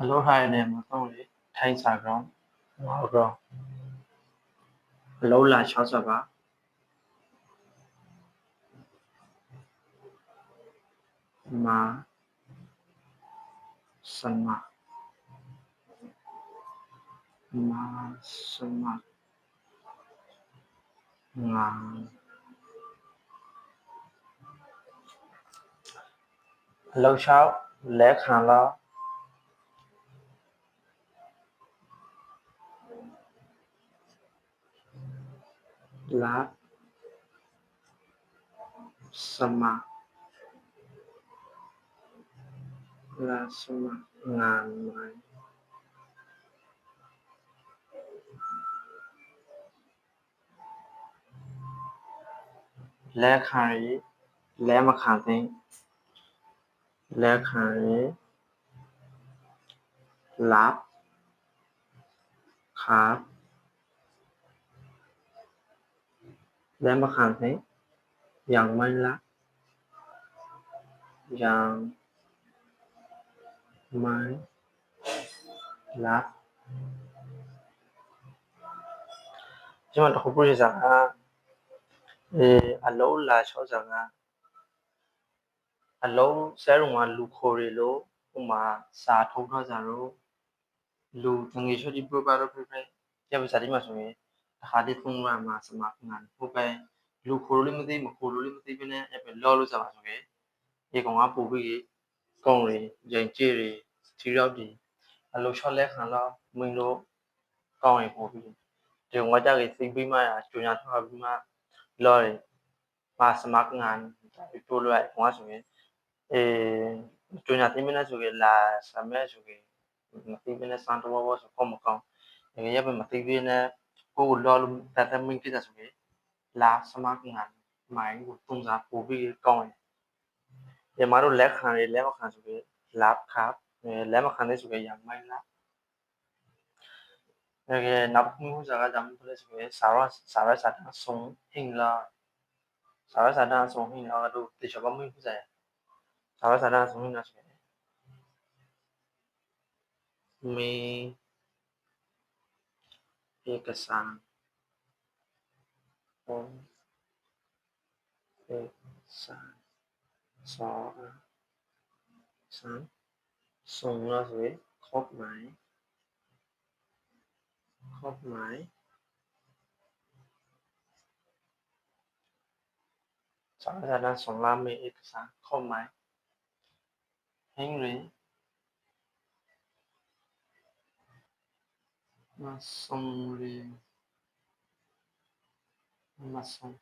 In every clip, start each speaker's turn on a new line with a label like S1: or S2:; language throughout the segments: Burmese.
S1: Hello, hai anh em. Không lý. Thanh xà góng. Wow, rồi. Lâu là cháu xà bá. Mà. Sân mà. Mà. Sân mà. Mà. Lâu cháu. Lẽ khả lo. ละสมัครละสมัครงานไหมและใครและมาขาดนี้และใครรับครับ လက်မခံတဲ့យ៉ាងមិនឡាយ៉ាងមិនឡាကျွန်တော်တခုပြစားတာအဲအလုံးလာ65အလုံးဆဲရုံမှာလူခိုတွေလို့ဥမာစာထုံးထားစာတို့လူငွေချွတ်ဒီ proper လို့ပြပြပြပါစာဒီမှာဆိုရင် တခါတည်းဖုန်းရမှာစမငါဟိုပဲလူခိုလို့မသိမခိုလို့မသိဘဲနဲ့အဲ့ပဲလောလို့စားပါဆိုခဲ့ဒီကောင်ကပူပြီးကုန်းတွေရင်ကြေးတွေထီရောက်ဒီအလုံးချော့လဲခံတော့မင်းတို့ကောင်းရင်ပို့ပြီးဒီငွားကြကြီးသိပြီးမှ ကိုလောလုံးတန်တမင်းဖြစ်တာဆိုရင်လာစမကငါမိုင်းကိုတုံးစားပို့ပြီးကောင်းတယ်ညီမတို့လက်ခံရလက်မခံဆိုရင်လာခါလက်မခံတဲ့ဆိုရင်ရမိုင်းလားအဲနောက်မျိုးစားကဇာမဖြစ်တဲ့ဆိုရင်စာရစာရစာတန်းဆုံးဟင်းလားစာရစာတန်းဆုံးဟင်းလားတို့တေချာဘာမျိုးဖြစ်စားရစာရစာတန်းဆုံးဟင်းလားဆိုရင်မီ เอกสารของเอกสารสอสารส่งเราสวยครบไหมครบไหมสารสารส่งเรามีเอกสารครบไหมแห่งหรือ uma sombra, uma sombra.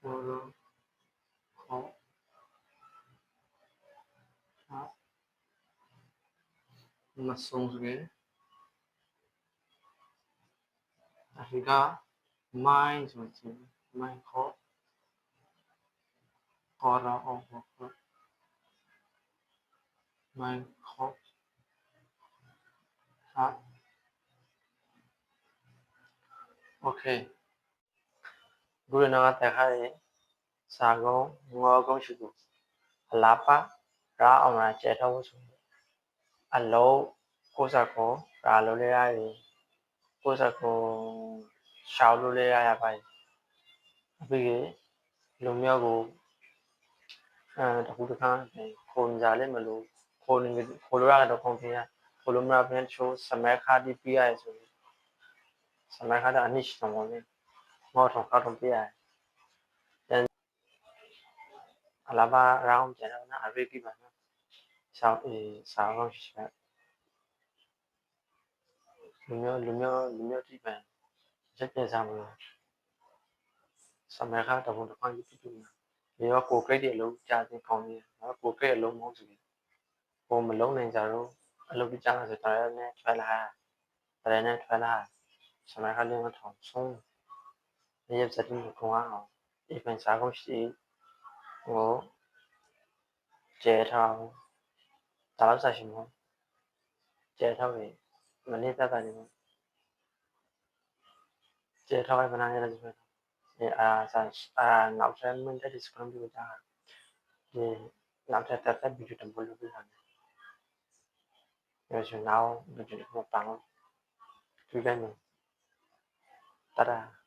S1: Coro, co, uma sombra. Arrigar mais uma, mais copo. โรขอ maçons về Africa mine rồi chứ mine khó khó ra ô khó mine khó ha ok guru na ta khai sa go ngo gong shu du la pa ra ông ra che thâu su အလုံးကိုစကောရာလိုလဲရတယ်ကိုစကောရှောက်လိုလဲရရပါအပြီးလူမျိုးကိုအဲ တခုတခါခုံကြလဲမလို့ခိုနေခိုလိုရတော့ခုံပြရခိုလိုမရပြန်ချိုးစမဲခါဒီပြရဆိုရင်စမဲခါတော့အနည်းရှိတော့မလို့မောထောက်တော့ပြရတယ်အလာဘာရောင်းကြတော့နာအရိကိပါနော်ဆောင်းအေးဆောင်းရှိပါလူမျိုးလူမျိုးလူမျိုးတိပံရက်ပြစားမလို့စမခါတဘုံတစ်ခါကြီးပြတူမှာ ဒီတော့ကိုဂရိတ်တွေအလုံးကြားချင်းကောင်းနေနော်ကိုဂရိတ်အလုံးမဟုတ်ဘူးကိုမလုံးနိုင်ကြတော့အလုပ်ကြားလာဆိုတော့လည်းထွက်လာတယ်နဲ့ထွက်လာစမခါလေးမထောင်ဆုံးဒီရက်စတင်ကိုကောင်းအောင်ဒီပန်စားကုန်ရှိဟိုကျဲထားဒါတော့ဆက်ရှင်မကျဲထားပြီမနေ့တက်ကနေကျေထားပဲဘနာရတဲ့ဆိုဒီအာဆန်အာနောက်ဆက်မင်းတဲ့ Ah, ah, nak saya menjadi sebelum di ujang. Nak saya tetap biju dan bulu bilang. Ya, so now, biju dan bulu bangun. Tidak, no. Tadah.